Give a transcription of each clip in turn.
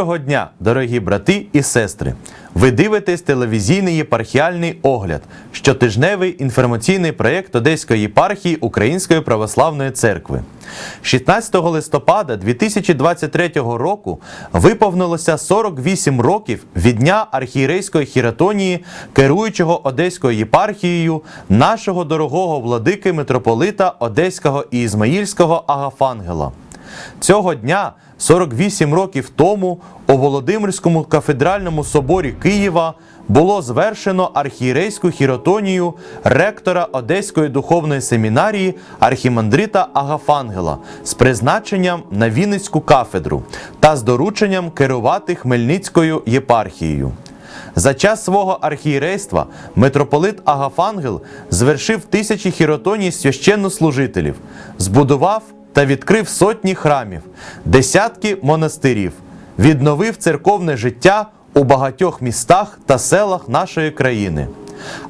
Доброго дня, дорогі брати і сестри! Ви дивитесь телевізійний єпархіальний огляд, щотижневий інформаційний проєкт Одеської єпархії Української православної церкви. 16 листопада 2023 року виповнилося 48 років від дня архієрейської хіратонії, керуючого Одеською єпархією нашого дорогого владики митрополита Одеського і Ізмаїльського Агафангела. Цього дня, 48 років тому, у Володимирському кафедральному соборі Києва було звершено архієрейську хіротонію ректора Одеської духовної семінарії архімандрита Агафангела з призначенням на Вінницьку кафедру та з дорученням керувати Хмельницькою єпархією. За час свого архієрейства митрополит Агафангел звершив тисячі хіротоній священнослужителів, збудував та відкрив сотні храмів, десятки монастирів, відновив церковне життя у багатьох містах та селах нашої країни.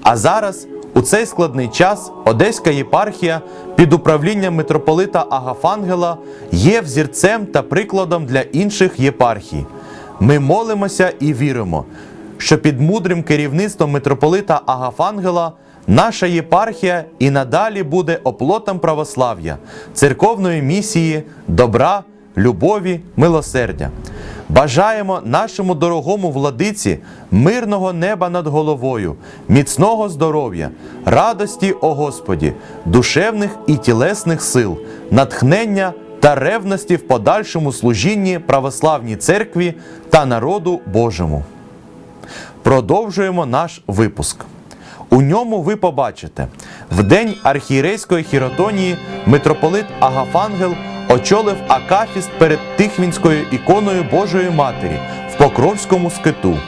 А зараз, у цей складний час, Одеська єпархія під управлінням митрополита Агафангела є взірцем та прикладом для інших єпархій. Ми молимося і віримо, що під мудрим керівництвом митрополита Агафангела наша єпархія і надалі буде оплотом православ'я, церковної місії, добра, любові, милосердя. Бажаємо нашому дорогому владиці мирного неба над головою, міцного здоров'я, радості, о Господі, душевних і тілесних сил, натхнення та ревності в подальшому служінні православній церкві та народу Божому. Продовжуємо наш випуск. У ньому ви побачите в день архієрейської хіротонії митрополит Агафангел очолив акафіст перед Тихвінською іконою Божої Матері в Покровському скиту.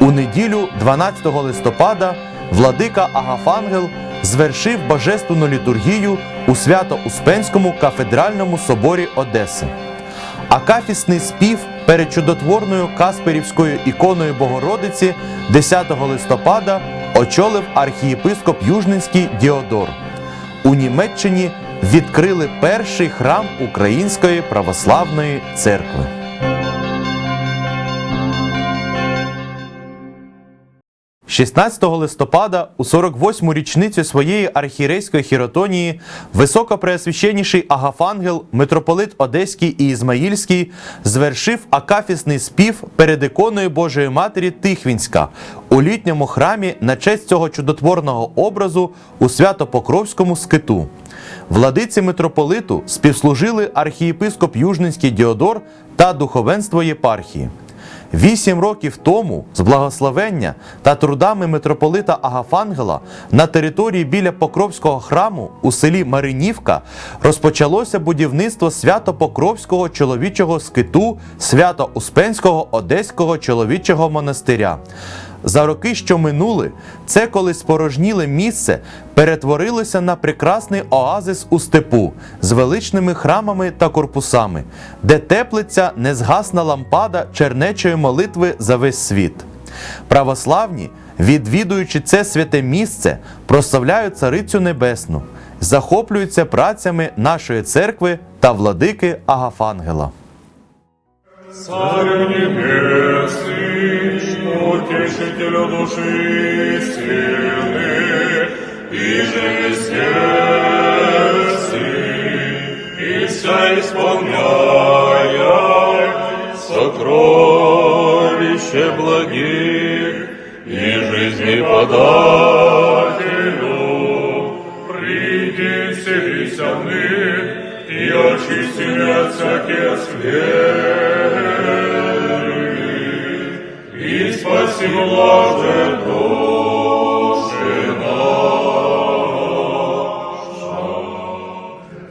У неділю, 12 листопада, владика Агафангел звершив божественну літургію у Свято-Успенському кафедральному соборі Одеси. Акафісний спів перед чудотворною Касперівською іконою Богородиці 10 листопада очолив архієпископ Южненський Діодор. У Німеччині відкрили перший храм Української православної церкви. – 16 листопада у 48-му річницю своєї архієрейської хіротонії високопреосвященніший Агафангел, митрополит Одеський і Ізмаїльський, звершив акафісний спів перед іконою Божої Матері Тихвінська у літньому храмі на честь цього чудотворного образу у Свято-Покровському скиту. Владиці митрополиту співслужили архієпископ Южненський Діодор та духовенство єпархії. Вісім років тому з благословення та трудами митрополита Агафангела на території біля Покровського храму у селі Маринівка розпочалося будівництво Свято-Покровського чоловічого скиту Свято-Успенського Одеського чоловічого монастиря. За роки, що минули, це колись спорожніле місце перетворилося на прекрасний оазис у степу з величними храмами та корпусами, де теплиться незгасна лампада чернечої молитви за весь світ. Православні, відвідуючи це святе місце, прославляють Царицю Небесну, захоплюються працями нашої церкви та владики Агафангела. Царь небесный, утешителю души сильны, и сердце, и вся исполняя сокровище благих, и жизни подателю, приди вселися в них, и очисти от всякие сферы, спаси блаже души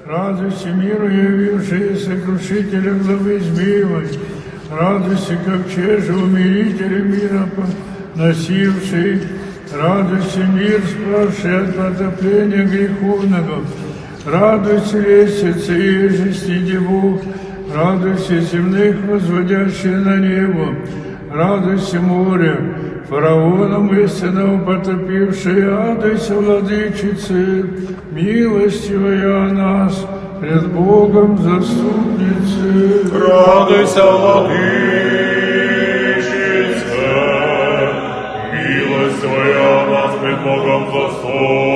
Радуйся, миру явивший сокрушителя главы избивой, радуйся, как чеже умирителя мира носивший, радуйся, мир, спасший от потопления греховного, радуйся, лестница и жизни деву, радуйся, земных возводящий на небо, радуйся море, фараоном истинно потопивший, радуйся, владычицы, милостивая нас, пред Богом заступницы. Радуйся, владычице, милость твоя нас пред Богом заступницы.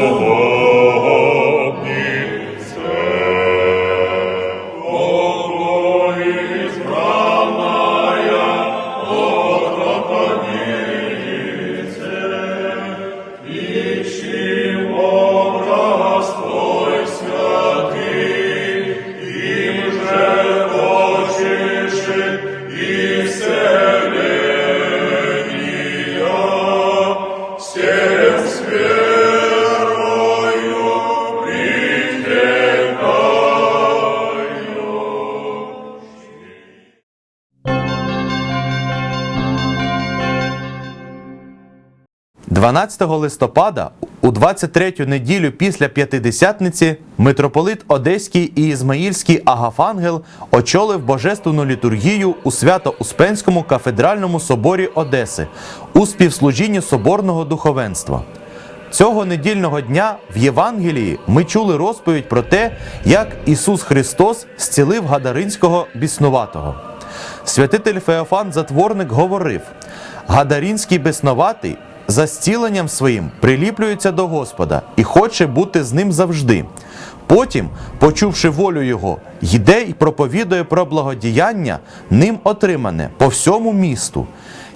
12 листопада у 23-ю неділю після П'ятидесятниці митрополит Одеський і Ізмаїльський Агафангел очолив божественну літургію у Свято-Успенському кафедральному соборі Одеси у співслужінні соборного духовенства. Цього недільного дня в Євангелії ми чули розповідь про те, як Ісус Христос зцілив Гадаринського біснуватого. Святитель Феофан Затворник говорив: Гадарінський безноватий за зціленням своїм приліплюється до Господа і хоче бути з ним завжди. Потім, почувши волю Його, йде і проповідує про благодіяння, ним отримане по всьому місту.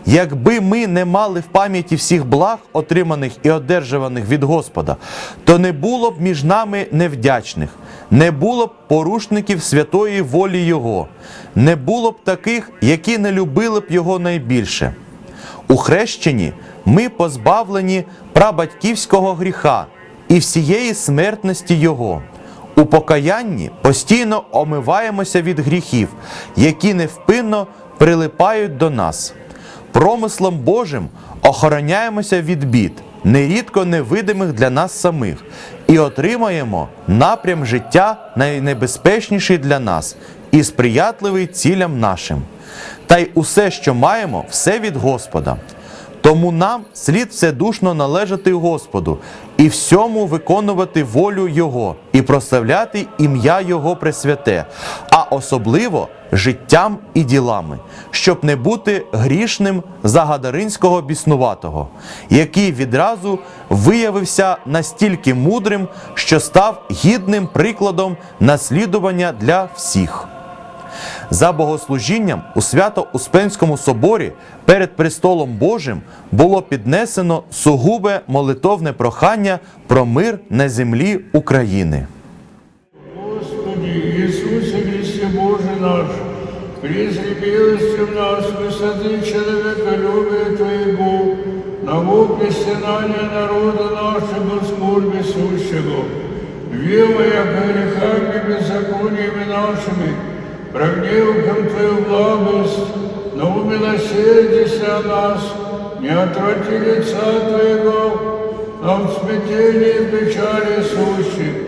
Якби ми не мали в пам'яті всіх благ, отриманих і одержуваних від Господа, то не було б між нами невдячних, не було б порушників святої волі Його, не було б таких, які не любили б Його найбільше. У хрещенні ми позбавлені прабатьківського гріха і всієї смертності Його. У покаянні постійно омиваємося від гріхів, які невпинно прилипають до нас. Промислом Божим охороняємося від бід, нерідко невидимих для нас самих, і отримаємо напрям життя найнебезпечніший для нас і сприятливий цілям нашим. Та й усе, що маємо, все від Господа. Тому нам слід вседушно належати Господу і всьому виконувати волю Його і прославляти ім'я Його Пресвяте, а особливо життям і ділами, щоб не бути грішним за Гадаринського біснуватого, який відразу виявився настільки мудрим, що став гідним прикладом наслідування для всіх. За богослужінням у Свято-Успенському соборі перед престолом Божим було піднесено сугубе молитовне прохання про мир на землі України. Господи Иисусе Христе Боже наш, призри милостью в нас высоты человеколюбия Твоего, на вопле стенания народа нашего скорби сущего, вела яко грехами беззакониями нашими, прогневком Твою благость, но умилосердись о нас, не отврати лица Твоего, но в смятении печали сущих,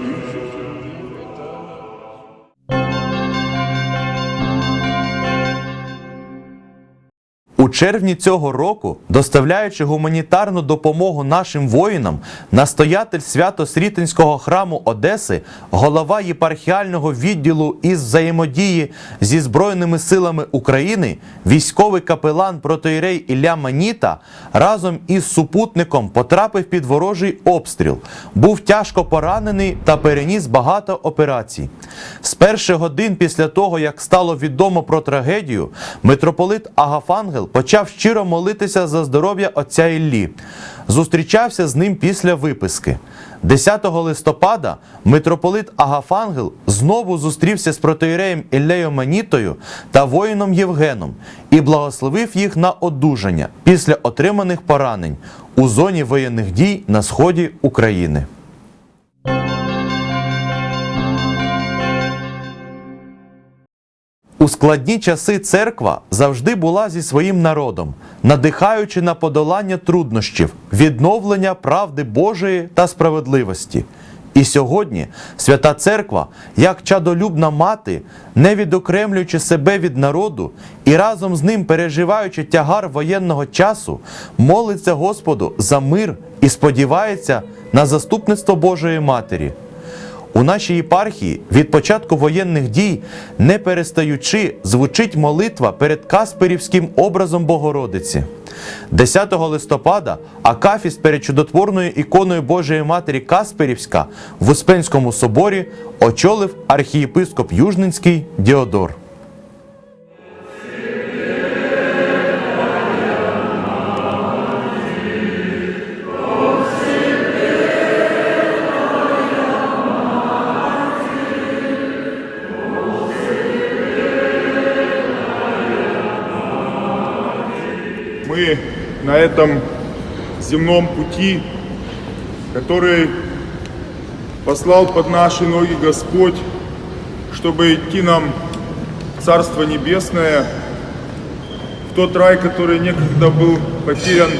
Червні цього року, доставляючи гуманітарну допомогу нашим воїнам, настоятель Свято-Срітинського храму Одеси, голова єпархіального відділу із взаємодії зі Збройними силами України, військовий капелан протоїрей Ілля Маніта разом із супутником потрапив під ворожий обстріл, був тяжко поранений та переніс багато операцій. З перших годин після того, як стало відомо про трагедію, митрополит Агафангел почав щиро молитися за здоров'я отця Іллі. Зустрічався з ним після виписки. 10 листопада митрополит Агафангел знову зустрівся з протоїреєм Іллею Манітою та воїном Євгеном і благословив їх на одужання після отриманих поранень у зоні воєнних дій на сході України. У складні часи церква завжди була зі своїм народом, надихаючи на подолання труднощів, відновлення правди Божої та справедливості. І сьогодні Свята Церква, як чадолюбна мати, не відокремлюючи себе від народу і разом з ним переживаючи тягар воєнного часу, молиться Господу за мир і сподівається на заступництво Божої Матері. У нашій єпархії від початку воєнних дій, не перестаючи, звучить молитва перед Касперівським образом Богородиці. 10 листопада Акафіст перед чудотворною іконою Божої Матері Касперівська в Успенському соборі очолив архієпископ Южнинський Діодор. Этом земном пути, который послал под наши ноги Господь, чтобы идти нам в Царство Небесное, в тот рай, который некогда был потерян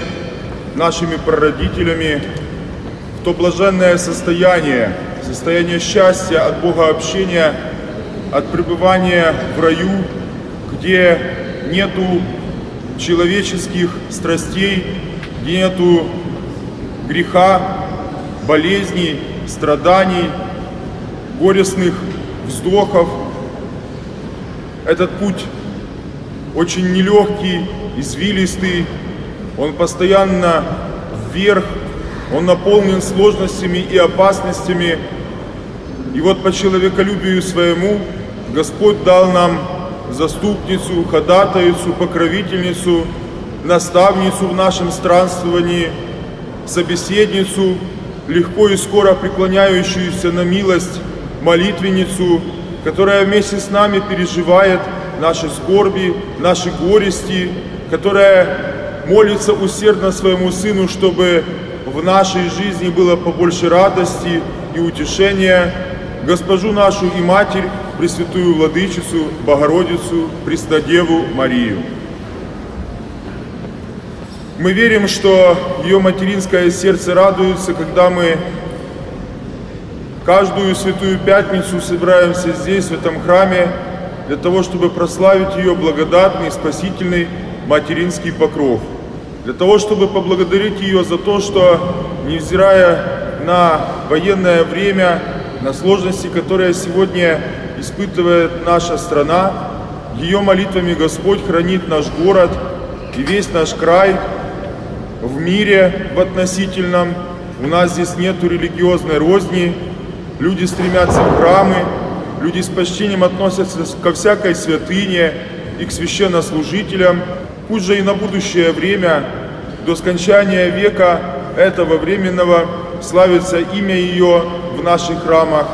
нашими прародителями, в то блаженное состояние, состояние счастья от Бога общения, от пребывания в раю, где нету человеческих страстей, нету греха, болезней, страданий, горестных вздохов. Этот путь очень нелегкий, извилистый, он постоянно вверх, он наполнен сложностями и опасностями. И вот по человеколюбию своему Господь дал нам заступницу, ходатайцу, покровительницу, наставницу в нашем странствовании, собеседницу, легко и скоро преклоняющуюся на милость, молитвенницу, которая вместе с нами переживает наши скорби, наши горести, которая молится усердно своему Сыну, чтобы в нашей жизни было побольше радости и утешения, госпожу нашу и Матерь, Пресвятую Владычицу, Богородицу, Преснодеву Марию. Мы верим, что ее материнское сердце радуется, когда мы каждую Святую Пятницу собираемся здесь, в этом храме, для того, чтобы прославить ее благодатный, спасительный материнский покров. Для того, чтобы поблагодарить ее за то, что, невзирая на военное время, на сложности, которые сегодня испытывает наша страна, ее молитвами Господь хранит наш город и весь наш край в мире в относительном. У нас здесь нету религиозной розни, люди стремятся в храмы, люди с почтением относятся ко всякой святыне и к священнослужителям. Пусть же и на будущее время, до скончания века этого временного, славится имя ее в наших храмах.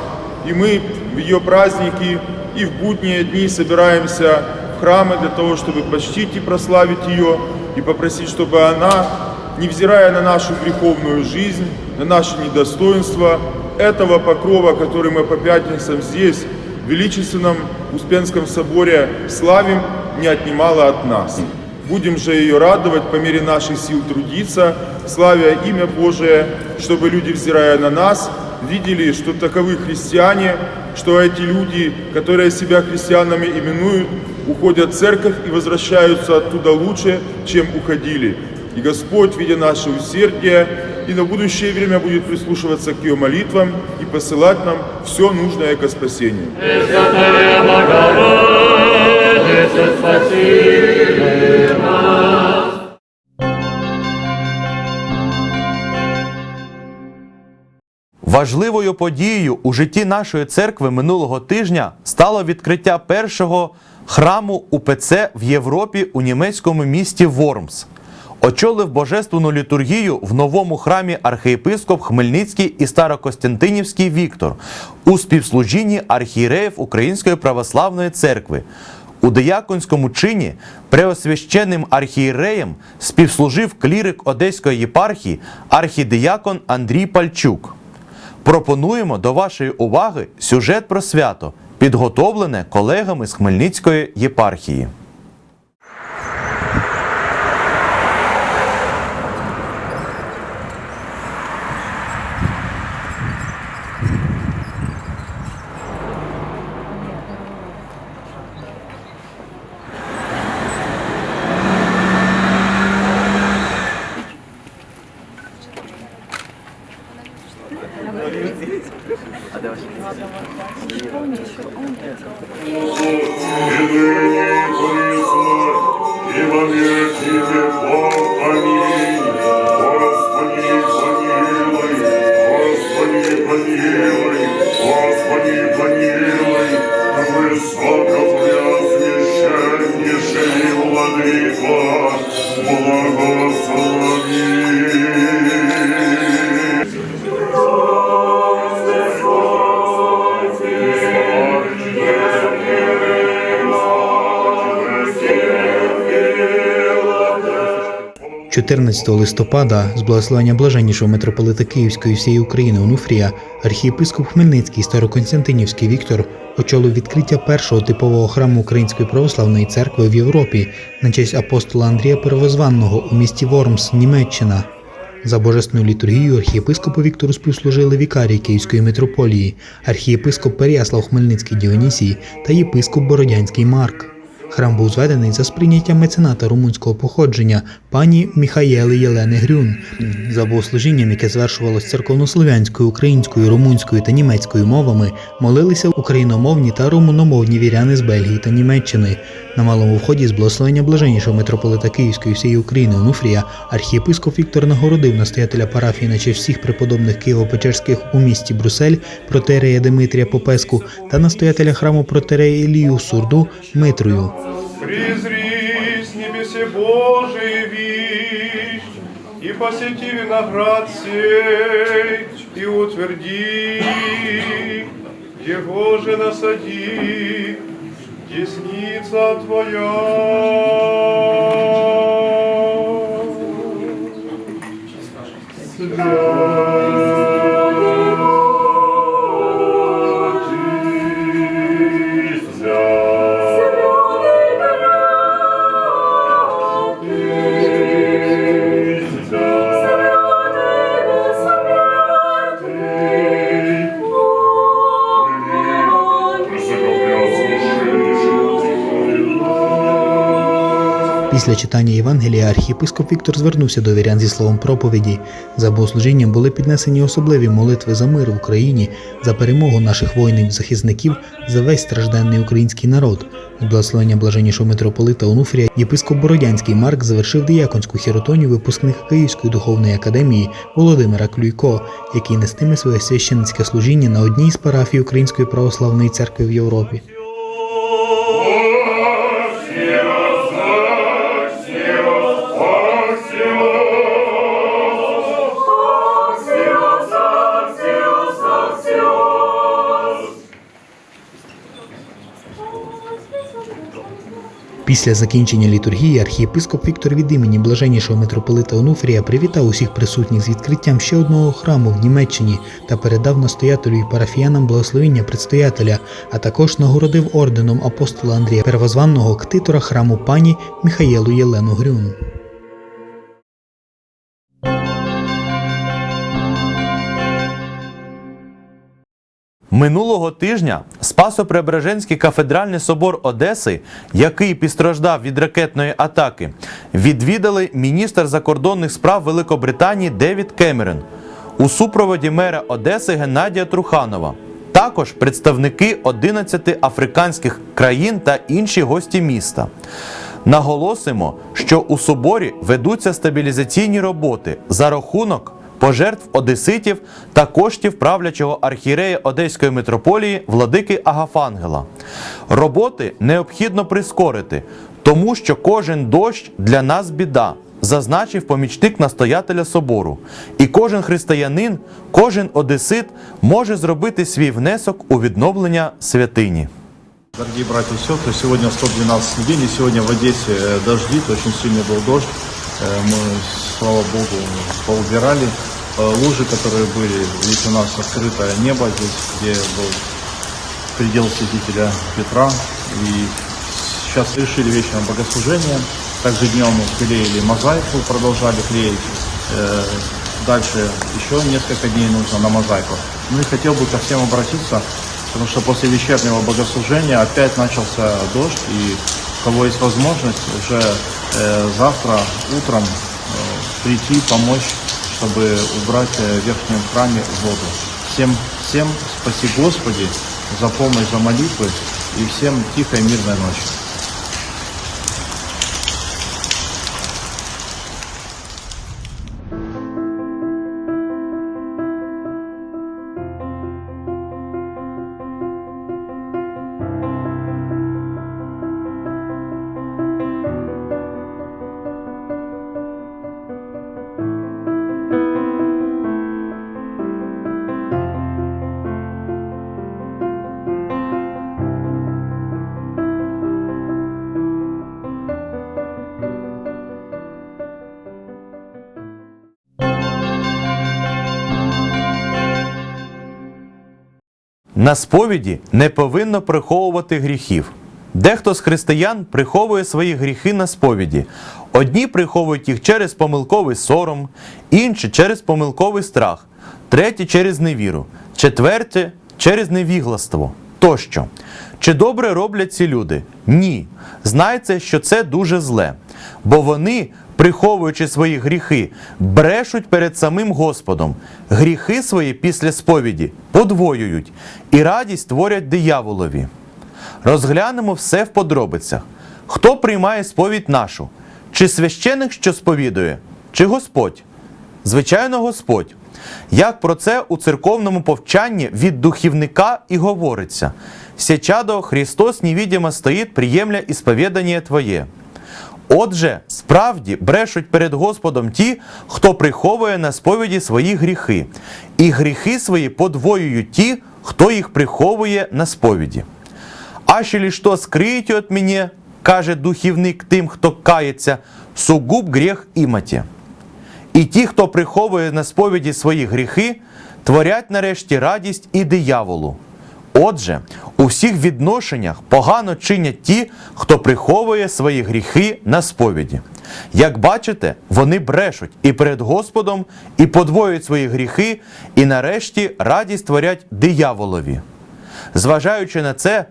И мы в ее праздники и в будние дни собираемся в храмы для того, чтобы почтить и прославить ее, и попросить, чтобы она, невзирая на нашу греховную жизнь, на наши недостоинства, этого покрова, который мы по пятницам здесь, в величественном Успенском соборе славим, не отнимала от нас. Будем же ее радовать по мере наших сил трудиться, славя имя Божие, чтобы люди, взирая на нас, видели, что таковы христиане, что эти люди, которые себя христианами именуют, уходят в церковь и возвращаются оттуда лучше, чем уходили. И Господь, видя наше усердие, и на будущее время будет прислушиваться к ее молитвам и посылать нам все нужное ко спасению. Важливою подією у житті нашої церкви минулого тижня стало відкриття першого храму УПЦ в Європі у німецькому місті Вормс. Очолив божественну літургію в новому храмі архієпископ Хмельницький і Старокостянтинівський Віктор у співслужінні архієреїв Української православної церкви. У дияконському чині преосвященним архієреєм співслужив клірик Одеської єпархії архідиякон Андрій Пальчук. Пропонуємо до вашої уваги сюжет про свято, підготовлене колегами з Хмельницької єпархії. Владыко, благослови. – 14 листопада з благословення блаженнішого митрополита Київської всієї України Онуфрія архієпископ Хмельницький Староконстантинівський Віктор очолив відкриття першого типового храму Української православної церкви в Європі на честь апостола Андрія Первозванного у місті Вормс, Німеччина. За божественною літургією архієпископу Віктору співслужили вікарій Київської митрополії, архієпископ Переяслав Хмельницький Діонісій та єпископ Бородянський Марк. Храм був зведений за сприйняттям мецената румунського походження пані Міхаєли Єлени Грюн. За богослужінням, яке звершувалось церковнослов'янською, українською, румунською та німецькою мовами, молилися україномовні та румуномовні віряни з Бельгії та Німеччини. На малому вході з благословення блаженнішого митрополита Київської всієї України Онуфрія архієпископ Віктор нагородив настоятеля парафії на честь всіх преподобних Києво-Печерських у місті Брюссель протерея Димитрія Попеску та настоятеля храму протерея Ілію Сурду Митрою. Призри с небесе Божий вещь, и посети виноград сей, и утверди, его же насади, десница твоя. Після читання Євангелія архієпископ Віктор звернувся до вірян зі словом проповіді. За богослужінням були піднесені особливі молитви за мир в Україні, за перемогу наших воїнів-захисників, за весь стражденний український народ. З благословення блаженнішого митрополита Онуфрія єпископ Бородянський Марк завершив дияконську хіротонію випускника Київської духовної академії Володимира Клюйко, який нестиме своє священницьке служіння на одній з парафій Української православної церкви в Європі. Після закінчення літургії архієпископ Віктор від імені блаженнішого митрополита Онуфрія привітав усіх присутніх з відкриттям ще одного храму в Німеччині та передав настоятелю і парафіянам благословення предстоятеля, а також нагородив орденом апостола Андрія Первозванного ктитора храму пані Михаєлу Єлену Грюн. Минулого тижня Спасо-Преображенський кафедральний собор Одеси, який постраждав від ракетної атаки, відвідали міністр закордонних справ Великобританії Девід Кемерон у супроводі мера Одеси Геннадія Труханова. Також представники 11 африканських країн та інші гості міста. Наголосимо, що у соборі ведуться стабілізаційні роботи за рахунок пожертв одеситів та коштів правлячого архієрея Одеської митрополії владики Агафангела. Роботи необхідно прискорити, тому що кожен дощ для нас біда, зазначив помічник настоятеля собору. І кожен християнин, кожен одесит може зробити свій внесок у відновлення святині. Дорогие братья и сестры, сегодня 112 день, и сегодня в Одессе э, дождит, очень сильный был дождь. Э, Мы, слава Богу, поубирали э, лужи, которые были. Здесь у нас открытое небо, здесь, где был предел святителя Петра. И сейчас решили вечером богослужение. Также днем клеили мозаику, продолжали клеить. Э, Дальше еще несколько дней нужно на мозаику. Ну и хотел бы ко всем обратиться, потому что после вечернего богослужения опять начался дождь, и у кого есть возможность уже э, завтра утром э, прийти, помочь, чтобы убрать э, в верхнем храме воду. Всем, всем спаси Господи за помощь, за молитвы и всем тихой мирной ночи. На сповіді не повинно приховувати гріхів. Дехто з християн приховує свої гріхи на сповіді. Одні приховують їх через помилковий сором, інші через помилковий страх, треті через невіру, четверте через невігластво тощо. Чи добре роблять ці люди? Ні. Знайте, що це дуже зле, бо вони, приховуючи свої гріхи, брешуть перед самим Господом. Гріхи свої після сповіді подвоюють і радість творять дияволові. Розглянемо все в подробицях. Хто приймає сповідь нашу? Чи священик, що сповідує, чи Господь? Звичайно, Господь. Як про це у церковному повчанні від духівника і говориться: Сечадо Христос невидимо стоїть, приємля ісповідання Твоє. Отже, справді брешуть перед Господом ті, хто приховує на сповіді свої гріхи, і гріхи свої подвоюють ті, хто їх приховує на сповіді. А ще що скриєте от мене, каже духівник тим, хто кається, сугуб гріх іматі. І ті, хто приховує на сповіді свої гріхи, творять нарешті радість і дияволу. Отже, у всіх відношеннях погано чинять ті, хто приховує свої гріхи на сповіді. Як бачите, вони брешуть і перед Господом, і подвоюють свої гріхи, і нарешті радість творять дияволові. Зважаючи на це,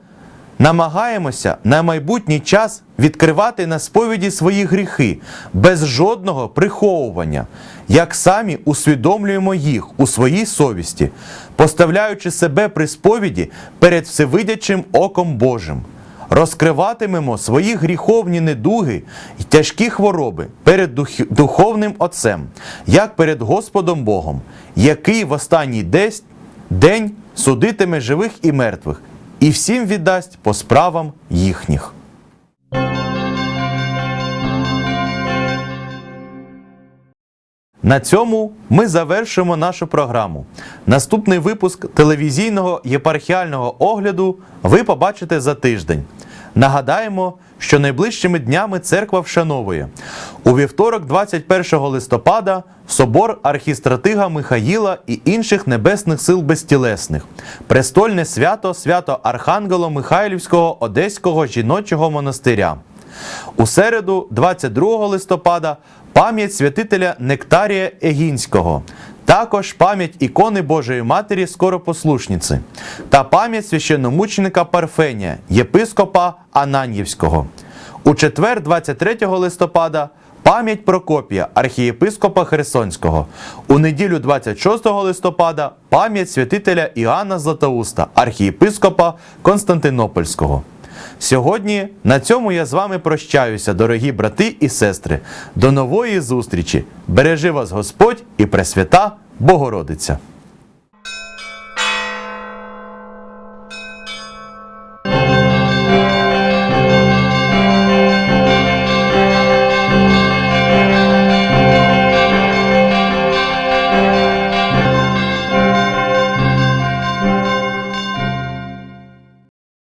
намагаємося на майбутній час відкривати на сповіді свої гріхи без жодного приховування, як самі усвідомлюємо їх у своїй совісті, поставляючи себе при сповіді перед всевидячим оком Божим. Розкриватимемо свої гріховні недуги й тяжкі хвороби перед духовним Отцем, як перед Господом Богом, який в останній день судитиме живих і мертвих, і всім віддасть по справам їхніх. На цьому ми завершимо нашу програму. Наступний випуск телевізійного єпархіального огляду ви побачите за тиждень. Нагадаємо, що найближчими днями церква вшановує у вівторок, 21 листопада, собор архістратига Михаїла і інших небесних сил безтілесних, престольне свято, свято Архангело Михайлівського Одеського жіночого монастиря. У середу, 22 листопада, пам'ять святителя Нектарія Егінського, також пам'ять ікони Божої Матері Скоропослушниці та пам'ять священномученика Парфенія, єпископа Ананьєвського. У четвер, 23 листопада, пам'ять Прокопія, архієпископа Херсонського. У неділю 26 листопада пам'ять святителя Іоанна Златоуста, архієпископа Константинопольського. Сьогодні на цьому я з вами прощаюся, дорогі брати і сестри. До нової зустрічі! Бережи вас Господь і Пресвята Богородиця!